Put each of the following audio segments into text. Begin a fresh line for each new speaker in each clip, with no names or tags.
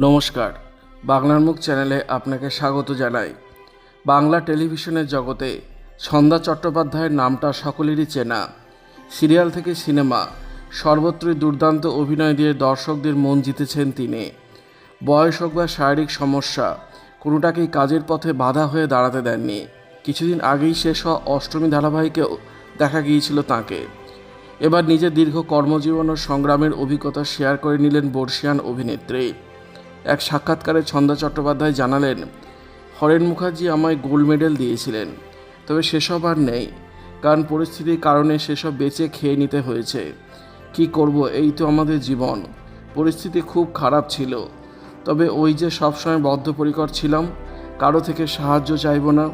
নমস্কার। বাংলার মুখ চ্যানেলে আপনাকে স্বাগত জানাই। বাংলা টেলিভিশনের জগতে সন্ধ্যা চট্টোপাধ্যায়ের নামটা সকলেরই চেনা। সিরিয়াল থেকে সিনেমা, সর্বত্রই দুর্দান্ত অভিনয় দিয়ে দর্শকদের মন জিতেছেন তিনি। বয়স হোক বা শারীরিক সমস্যা, কোনোটাকেই কাজের পথে বাধা হয়ে দাঁড়াতে দেননি। কিছুদিন আগেই শেষ হওয়া অষ্টমী ধারাবাহিকেও দেখা গিয়েছিল তাঁকে। এবার নিজের দীর্ঘ কর্মজীবন ও সংগ্রামের অভিজ্ঞতা শেয়ার করে নিলেন বর্ষিয়ান অভিনেত্রী। এক সাক্ষাৎকারে ছন্দা চট্টোপাধ্যায় জানালেন, হরেন মুখার্জি আমায় গোল্ড মেডেল দিয়েছিলেন, তবে সেসব আর নেই, কারণ পরিস্থিতির কারণে সেসব বেঁচে খেয়ে নিতে হয়েছে। কি করব, এই তো আমাদের জীবন। পরিস্থিতি খুব খারাপ ছিল। তবে ওই যে সবসময় বদ্ধপরিকর ছিলাম, কারও থেকে সাহায্য চাইব না।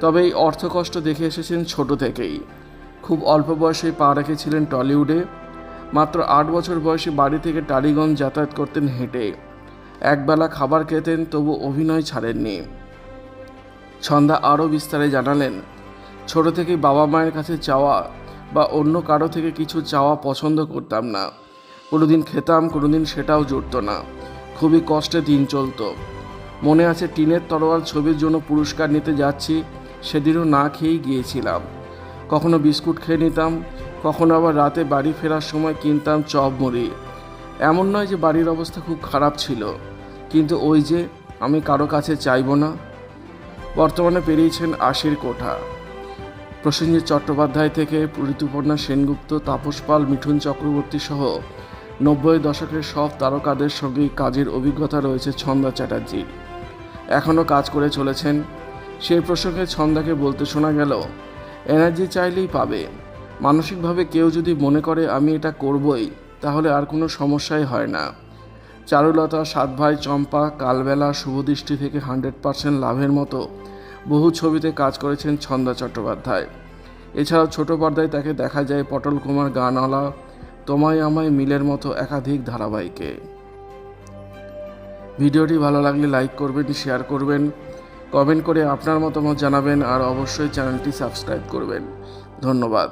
তবে এই অর্থকষ্ট দেখে এসেছেন ছোট থেকেই। খুব অল্প বয়সেই পা রেখেছিলেন টলিউডে। মাত্র আট বছর বয়সে বাড়ি থেকে টালিগঞ্জ যাতায়াত করতেন হেঁটে। একবেলা খাবার খেতেন, তবু অভিনয় ছাড়েননি। ছন্দা আরও বিস্তারে জানালেন, ছোট থেকেই বাবা মায়ের কাছে চাওয়া বা অন্য কারও থেকে কিছু চাওয়া পছন্দ করতাম না। কোনোদিন খেতাম, কোনোদিন সেটাও জুটতো না। খুবই কষ্টে দিন চলতো। মনে আছে টিনের তরোয়াল ছবির জন্য পুরস্কার নিতে যাচ্ছি, সেদিনও না খেয়েই গিয়েছিলাম। কখনো বিস্কুট খেয়ে নিতাম, কখনো আবার রাতে বাড়ি ফেরার সময় কিনতাম চপ মুড়ি। এমন নয় যে বাড়ির অবস্থা খুব খারাপ ছিল। কিন্তু ওই যে আমি কারও কাছে চাইব না। বর্তমানে পেরিয়েছেন আশির কোঠা। প্রসেনজিৎ চট্টোপাধ্যায় থেকে ঋতুপর্ণা সেনগুপ্ত, তাপস পাল, মিঠুন চক্রবর্তী সহ নব্বই দশকের সব তারকাদের সঙ্গে কাজের অভিজ্ঞতা রয়েছে ছন্দা চ্যাটার্জির এখনও কাজ করে চলেছেন। সেই প্রসঙ্গে ছন্দাকে বলতে শোনা গেল, এনার্জি চাইলেই পাবে। মানসিকভাবে কেউ যদি মনে করে আমি এটা করবই, তাহলে আর কোনো সমস্যাই হয় না। চারুলতা সাত ভাই চম্পা, কালবেলা, শুভদৃষ্টি থেকে হান্ড্রেড পার্সেন্ট লাভের মতো বহু ছবিতে কাজ করেছেন ছন্দা চট্টোপাধ্যায়। এছাড়াও ছোট পর্দায় তাকে দেখা যায় পটল কুমার গানওয়ালা, তোমায় আমায় মিলের মতো একাধিক ধারাবাহিকে। ভিডিওটি ভালো লাগলে লাইক করবেন, শেয়ার করবেন, কমেন্ট করে আপনার মতামত জানাবেন, আর অবশ্যই চ্যানেলটি সাবস্ক্রাইব করবেন। ধন্যবাদ।